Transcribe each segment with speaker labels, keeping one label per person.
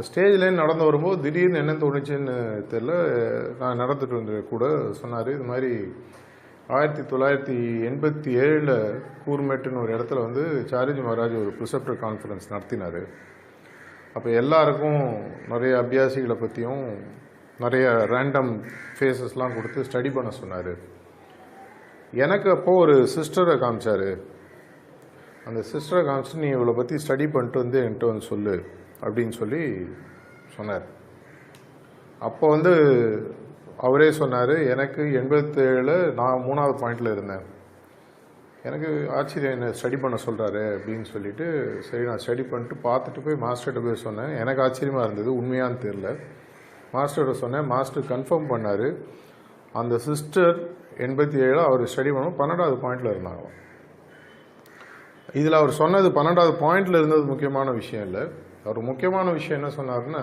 Speaker 1: ஸ்டேஜில் நடந்து வரும்போது திடீர்னு என்ன தோணுச்சுன்னு தெரில நான் நடந்துட்டு வந்து கூட சொன்னார் இது மாதிரி ஆயிரத்தி தொள்ளாயிரத்தி எண்பத்தி ஏழில் கூர்மேட்டுன்னு ஒரு இடத்துல வந்து சாரிஜி மகாராஜ் ஒரு ப்ரிசெப்டர் கான்ஃபரன்ஸ் நடத்தினார். அப்போ எல்லாருக்கும் நிறைய அபியாசிகளை பற்றியும் நிறைய ரேண்டம் ஃபேஸஸ்லாம் கொடுத்து ஸ்டடி பண்ண சொன்னார். எனக்கு அப்போது ஒரு சிஸ்டரை காமிச்சார். அந்த சிஸ்டர் காமிச்சு நீ இவளை பற்றி ஸ்டடி பண்ணிட்டு வந்து என்கிட்ட வந்து சொல்லு அப்படின்னு சொல்லி சொன்னார். அப்போ வந்து அவரே சொன்னார் எனக்கு எண்பத்தேழில் நான் மூணாவது பாயிண்டில் இருந்தேன். எனக்கு ஆச்சரியம் என்ன ஸ்டடி பண்ண சொல்கிறாரு அப்படின்னு சொல்லிட்டு சரி நான் ஸ்டடி பண்ணிட்டு பார்த்துட்டு போய் மாஸ்டர்கிட்ட போய் சொன்னேன். எனக்கு ஆச்சரியமாக இருந்தது உண்மையான்னு தெரில மாஸ்டர்கிட்ட சொன்னேன் மாஸ்டர் கன்ஃபார்ம் பண்ணார். அந்த சிஸ்டர் எண்பத்தி ஏழு அவர் ஸ்டடி பண்ணும் பன்னெண்டாவது பாயிண்டில் இருந்தாங்க இதில் அவர் சொன்னது பன்னெண்டாவது பாயிண்டில் இருந்தது முக்கியமான விஷயம் இல்லை. அவர் முக்கியமான விஷயம் என்ன சொன்னார்னா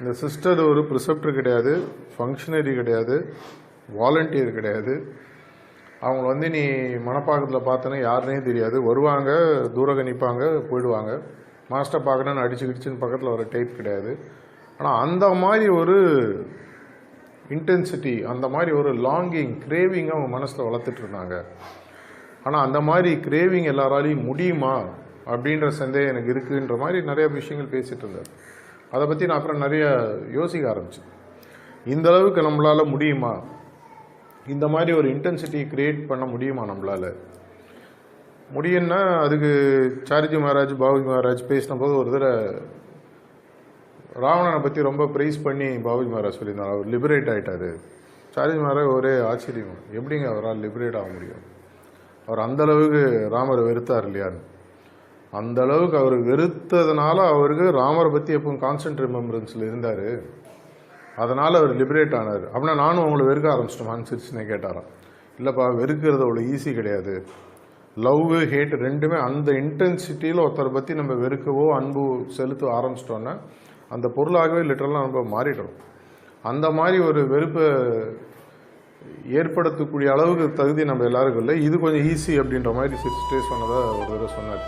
Speaker 1: இந்த சிஸ்டர் ஒரு ப்ரிசெப்டர் கிடையாது ஃபங்க்ஷனரி கிடையாது வாலண்டியர் கிடையாது. அவங்க வந்து நீ மனப்பாக்கத்தில் பார்த்தோன்னா யாருனே தெரியாது. வருவாங்க தூரக நிற்பாங்க போயிடுவாங்க. மாஸ்டர் பார்க்கணுன்னு அடிச்சு கிடிச்சுன்னு பக்கத்தில் வர டைப் கிடையாது. ஆனால் அந்த மாதிரி ஒரு இன்டென்சிட்டி அந்த மாதிரி ஒரு லாங்கிங் கிரேவிங் அவங்க மனசில் வளர்த்துட்டு இருந்தாங்க. ஆனால் அந்த மாதிரி கிரேவிங் எல்லாராலையும் முடியுமா? அப்படின்ற சந்தேகம் எனக்கு இருக்குன்ற மாதிரி நிறைய விஷயங்கள் பேசிகிட்டு இருந்தார். அதை பற்றி நான் அப்புறம் நிறைய யோசிக்க ஆரம்பிச்சேன். இந்த அளவுக்கு நம்மளால் முடியுமா? இந்த மாதிரி ஒரு இன்டென்சிட்டி கிரியேட் பண்ண முடியுமா நம்மளால்? முடியும்னா அதுக்கு சாரிஜி மகாராஜ் பாபுஜி மகாராஜ் பேசின போது ஒரு தடவை ராவணனை பற்றி ரொம்ப ப்ரைஸ் பண்ணி பாபுஜி மகாராஜ் சொல்லியிருந்தார். அவர் லிபரேட் ஆகிட்டாரு சாரிஜி மகாராஜ் ஒரே ஆச்சரியம். எப்படிங்க அவரால் லிபரேட் ஆக முடியும்? அவர் அந்த அளவுக்கு ராமரை வெறுத்தார் இல்லையான்னு அந்த அளவுக்கு அவர் வெறுத்ததுனால அவருக்கு ராமரை பற்றி எப்பவும் கான்ஸ்டன்ட் ரிமெம்பரன்ஸில் இருந்தார். அதனால் அவர் லிபரேட் ஆனார். அப்படின்னா நானும் அவங்களை வெறுக்க ஆரம்பிச்சிட்டோமான்னு சிரிச்சுனே கேட்டாராம். இல்லைப்பா வெறுக்கிறது அவ்வளோ ஈஸி கிடையாது. லவ் ஹேட் ரெண்டுமே அந்த இன்டென்சிட்டியில் ஒருத்தரை பற்றி நம்ம வெறுக்கவோ அன்பு செலுத்த ஆரம்பிச்சிட்டோன்னா அந்த பொருளாகவே லிட்டரலாக நம்ம மாறிடுறோம். அந்த மாதிரி ஒரு வெறுப்பை ஏற்படுத்தக்கூடிய அளவுக்கு தகுதி நம்ம எல்லாருக்கும் இல்லை. இது கொஞ்சம் ஈஸி அப்படின்ற மாதிரி சிரிச்சுட்டே சொன்னதாக ஒரு தடவை சொன்னார்.